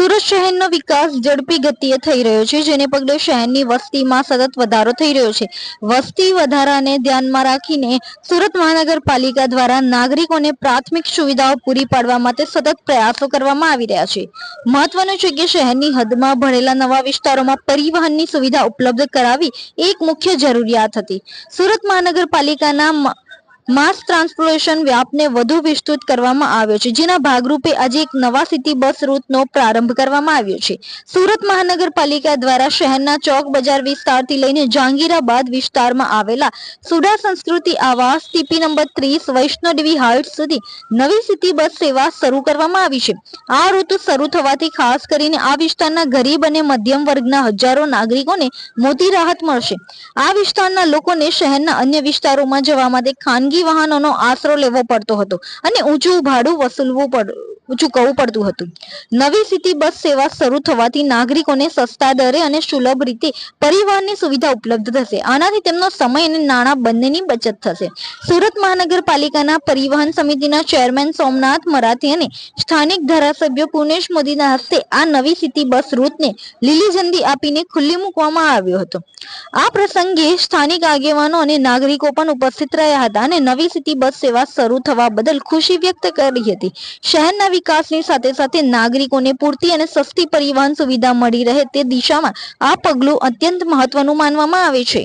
સુરત શહેરનો વિકાસ ઝડપી ગતિએ થઈ રહ્યો છે, જેને પગલે શહેરની વસ્તીમાં સતત વધારો થઈ રહ્યો છે. વસ્તી વધારાને ધ્યાનમાં રાખીને સુરત મહાનગરપાલિકા દ્વારા નાગરિકોને પ્રાથમિક સુવિધાઓ પૂરી પાડવા માટે સતત પ્રયાસો કરવામાં આવી રહ્યા છે. મહત્વનું છે કે શહેરની હદમાં ભરેલા નવા વિસ્તારોમાં પરિવહનની સુવિધા ઉપલબ્ધ કરાવી એક મુખ્ય જરૂરિયાત હતી. સુરત મહાનગરપાલિકાના માસ ટ્રાન્સપોર્ટેશન વ્યાપને વધુ વિસ્તૃત કરવામાં આવ્યો છે. જેના ભાગરૂપે આજે એક નવા સિટી બસ રૂટનો પ્રારંભ કરવામાં આવ્યો છે. સુરત મહાનગરપાલિકા દ્વારા શહેરના ચોક બજાર વિસ્તારથી લઈને જહાંગીરાબાદ વિસ્તારમાં આવેલા સુડા સંસ્કૃતિ આવાસ ટીપી નંબર ત્રીસ વૈષ્ણોદેવી હાઇટ્સ સુધી નવી સિટી બસ સેવા શરૂ કરવામાં આવી છે. આ ઋતુ શરૂ થવાથી ખાસ કરીને આ વિસ્તારના ગરીબ અને મધ્યમ વર્ગના હજારો નાગરિકોને મોટી રાહત મળશે. આ વિસ્તારના લોકોને શહેરના અન્ય વિસ્તારોમાં જવા માટે ખાનગી વાહનોનો આશરો લેવો પડતો હતો. અને ઊંચું ભાડું વસૂલવું ચૂકવવું પડતું હતું. નવી સિટી બસ સેવા શરૂ થવાથી નાગરિકોને સસ્તા દરે અને સુલભ રીતે પરિવહનની સુવિધા ઉપલબ્ધ થશે. આનાથી તેમનો સમય અને નાણાં બંનેની બચત થશે. સુરત મહાનગરપાલિકાના પરિવહન સમિતિના ચેરમેન સોમનાથ મરાઠી અને સ્થાનિક ધારાસભ્ય પુનેશ મોદીના હસ્તે આ નવી સિટી બસ રૂટને લીલી ઝંડી આપીને ખુલ્લી મૂકવામાં આવ્યો હતો. આ પ્રસંગે સ્થાનિક આગેવાનો અને નાગરિકો પણ ઉપસ્થિત રહ્યા હતા અને નવી સિટી બસ સેવા શરૂ થવા બદલ ખુશી વ્યક્ત કરી હતી. શહેરના વિકાસની સાથે સાથે નાગરિકોને પૂરતી અને સસ્તી પરિવહન સુવિધા મળી રહે તે દિશામાં આ પગલું અત્યંત મહત્વનું માનવામાં આવે છે.